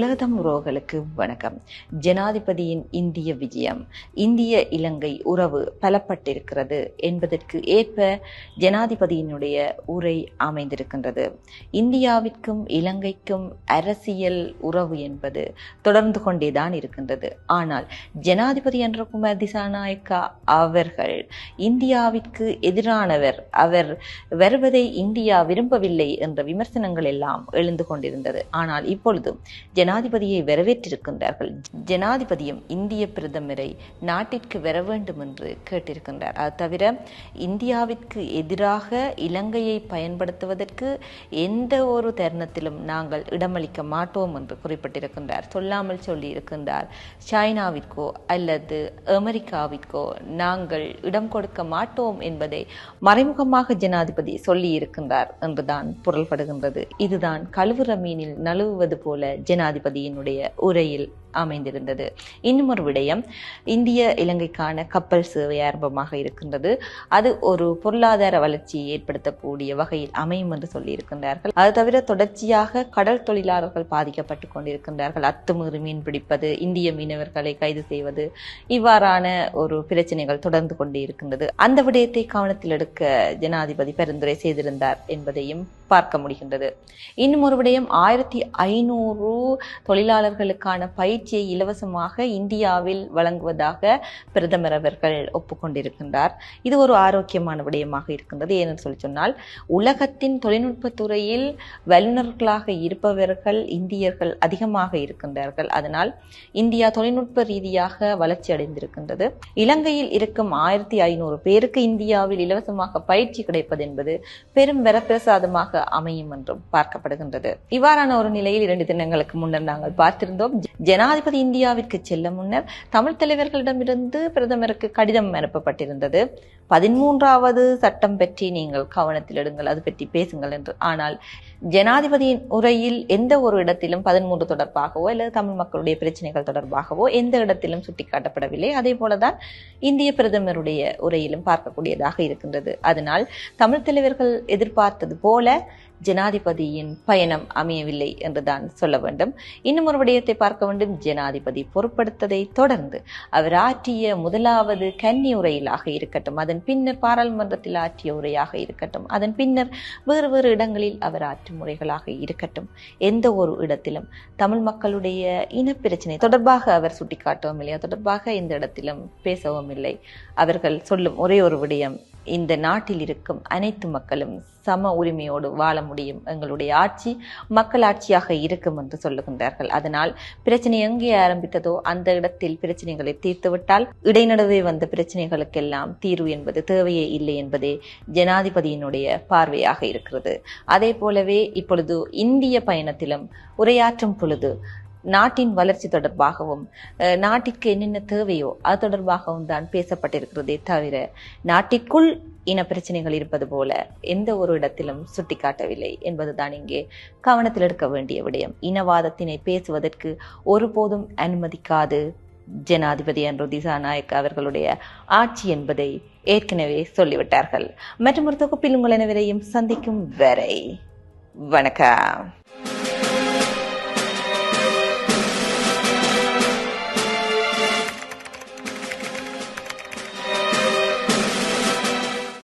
உலகதம் உறவுகளுக்கு வணக்கம். ஜனாதிபதியின் இந்திய விஜயம். இந்திய இலங்கை உறவு பலப்பட்டிருக்கிறது என்பதற்கு ஏற்ப ஜனாதிபதியினுடைய உரை அமைந்திருக்கின்றது. இந்தியாவிற்கும் இலங்கைக்கும் அரசியல் உறவு என்பது தொடர்ந்து கொண்டேதான் இருக்கின்றது. ஆனால் ஜனாதிபதி என்ற குமார் திசாநாயக்கா அவர்கள் இந்தியாவிற்கு எதிரானவர். அவர் வருவதை இந்தியா விரும்பவில்லை என்ற விமர்சனங்கள் எல்லாம் எழுந்து கொண்டிருந்தது. ஆனால் இப்பொழுது ஜன ஜனாதிபதியை வரவேற்றிருக்கின்றார்கள். ஜனாதிபதியும் இந்திய பிரதமரை நாட்டிற்கு வர வேண்டும் என்று கேட்டிருக்கின்றார். அது தவிர இந்தியாவிற்கு எதிராக இலங்கையை பயன்படுத்துவதற்கு எந்த ஒரு தருணத்திலும் நாங்கள் இடமளிக்க மாட்டோம் என்று குறிப்பிட்டிருக்கின்றார். சொல்லாமல் சொல்லி இருக்கின்றார் சைனாவிற்கோ அல்லது அமெரிக்காவிற்கோ நாங்கள் இடம் கொடுக்க மாட்டோம் என்பதை மறைமுகமாக ஜனாதிபதி சொல்லி இருக்கின்றார் என்றுதான் பொருள்படுகின்றது. இதுதான் கழுவுற மீனில் நழுவுவது போல ஜனாதிபதி ஜனாதிபதியினுடைய உரையில் அமைந்திருந்தது. இன்னும் ஒரு விடயம் இந்திய இலங்கைக்கான கப்பல் சேவை ஆரம்பமாக இருக்கின்றது. அது ஒரு பொருளாதார வளர்ச்சியை ஏற்படுத்தக்கூடிய வகையில் அமையும் என்று சொல்லியிருக்கின்றார்கள். அது தவிர தொடர்ச்சியாக கடல் தொழிலாளர்கள் பாதிக்கப்பட்டு கொண்டிருக்கின்றார்கள். அத்துமீறி மீன் பிடிப்பது இந்திய மீனவர்களை கைது செய்வது இவ்வாறான ஒரு பிரச்சனைகள் தொடர்ந்து கொண்டே இருக்கின்றது. அந்த விடயத்தை கவனத்தில் எடுக்க ஜனாதிபதி பரிந்துரை செய்திருந்தார் என்பதையும் பார்க்க முடிகின்றது. இன்னும் ஒரு விடயம் ஆயிரத்தி ஐநூறு தொழிலாளர்களுக்கான பயிர் பயிற்சியை இலவசமாக இந்தியாவில் வழங்குவதாக பிரதமர் அவர்கள் ஒப்புக்கொண்டிருக்கின்றார். இது ஒரு ஆரோக்கியமான விடயமாக இருக்கின்றது. ஏன்னு சொல்லி சொன்னால் உலகத்தின் தொழில்நுட்பத்துறையில் வல்லுநர்களாக இருப்பவர்கள் இந்தியர்கள் அதிகமாக இருக்கின்றார்கள். அதனால் இந்தியா தொழில்நுட்ப ரீதியாக வளர்ச்சி அடைந்திருக்கின்றது. இலங்கையில் இருக்கும் ஆயிரத்தி ஐநூறு பேருக்கு இந்தியாவில் இலவசமாக பயிற்சி கிடைப்பது என்பது பெரும் வரப்பிரசாதமாக அமையும் என்றும் பார்க்கப்படுகின்றது. இவ்வாறான ஒரு நிலையில் இரண்டு தினங்களுக்கு முன்னர் நாங்கள் பார்த்திருந்தோம். ஜனா ஜனாதிபதி இந்தியாவிற்கு செல்ல முன்னர் தமிழ் தலைவர்களிடமிருந்து பிரதமருக்கு கடிதம் அனுப்பப்பட்டிருந்தது. பதிமூன்றாவது சட்டம் பற்றி நீங்கள் கவனத்தில் எடுங்கள் அது பற்றி பேசுங்கள் என்று. ஆனால் ஜனாதிபதியின் உரையில் எந்த ஒரு இடத்திலும் பதிமூன்று தொடர்பாகவோ அல்லது தமிழ் மக்களுடைய பிரச்சனைகள் தொடர்பாகவோ எந்த இடத்திலும் சுட்டிக்காட்டப்படவில்லை. அதே போலதான் இந்திய பிரதமருடைய உரையிலும் பார்க்கக்கூடியதாக இருக்கின்றது. அதனால் தமிழ் தலைவர்கள் எதிர்பார்த்தது போல ஜனாதிபதியின் பயணம் அமையவில்லை என்றுதான் சொல்ல வேண்டும். இன்னும் ஒரு விடயத்தை பார்க்க வேண்டும். ஜனாதிபதி பொறுப்படுத்ததை தொடர்ந்து அவர் ஆற்றிய முதலாவது கன்னி உரையிலாக இருக்கட்டும் அதன் பின்னர் பாராளுமன்றத்தில் ஆற்றிய உரையாக இருக்கட்டும். அதன் பின்னர் வேறு வேறு இடங்களில் அவர் ஆற்றும் முறைகளாக இருக்கட்டும். எந்த ஒரு இடத்திலும் தமிழ் மக்களுடைய இனப்பிரச்சனை தொடர்பாக அவர் சுட்டிக்காட்டவும் இல்லை தொடர்பாக எந்த இடத்திலும் பேசவும் இல்லை. அவர்கள் சொல்லும் ஒரே ஒரு விடயம் இந்த நாட்டில் இருக்கும் அனைத்து மக்களும் சம உரிமையோடு வாழ முடியும். எங்களுடைய ஆட்சி மக்களாட்சியாக இருக்கும் என்று சொல்லுகின்றார்கள். அதனால் பிரச்சனை எங்கே ஆரம்பித்ததோ அந்த இடத்தில் பிரச்சனைகளை தீர்த்துவிட்டால் இடைநடுவே வந்த பிரச்சனைகளுக்கெல்லாம் தீர்வு என்பது தேவையே இல்லை என்பதே ஜனாதிபதியினுடைய பார்வையாக இருக்கிறது. அதே போலவே இப்பொழுது இந்திய பயணத்திலும் உரையாற்றும் பொழுது நாட்டின் வளர்ச்சி தொடர்பாகவும் நாட்டிற்கு என்னென்ன தேவையோ அது தொடர்பாகவும் தான் பேசப்பட்டிருக்கிறதே தவிர நாட்டிற்குள் இன பிரச்சனைகள் இருப்பது போல எந்த ஒரு இடத்திலும் சுட்டிக்காட்டவில்லை என்பதுதான் இங்கே கவனத்தில் எடுக்க வேண்டிய விடயம். இனவாதத்தினை பேசுவதற்கு ஒருபோதும் அனுமதிக்காது ஜனாதிபதி அன்று திசாநாயக் அவர்களுடைய ஆட்சி என்பதை ஏற்கனவே சொல்லிவிட்டார்கள். மற்றும் ஒரு தொகுப்பில் உங்கள் அனைவரையும் சந்திக்கும் வரை வணக்கம்.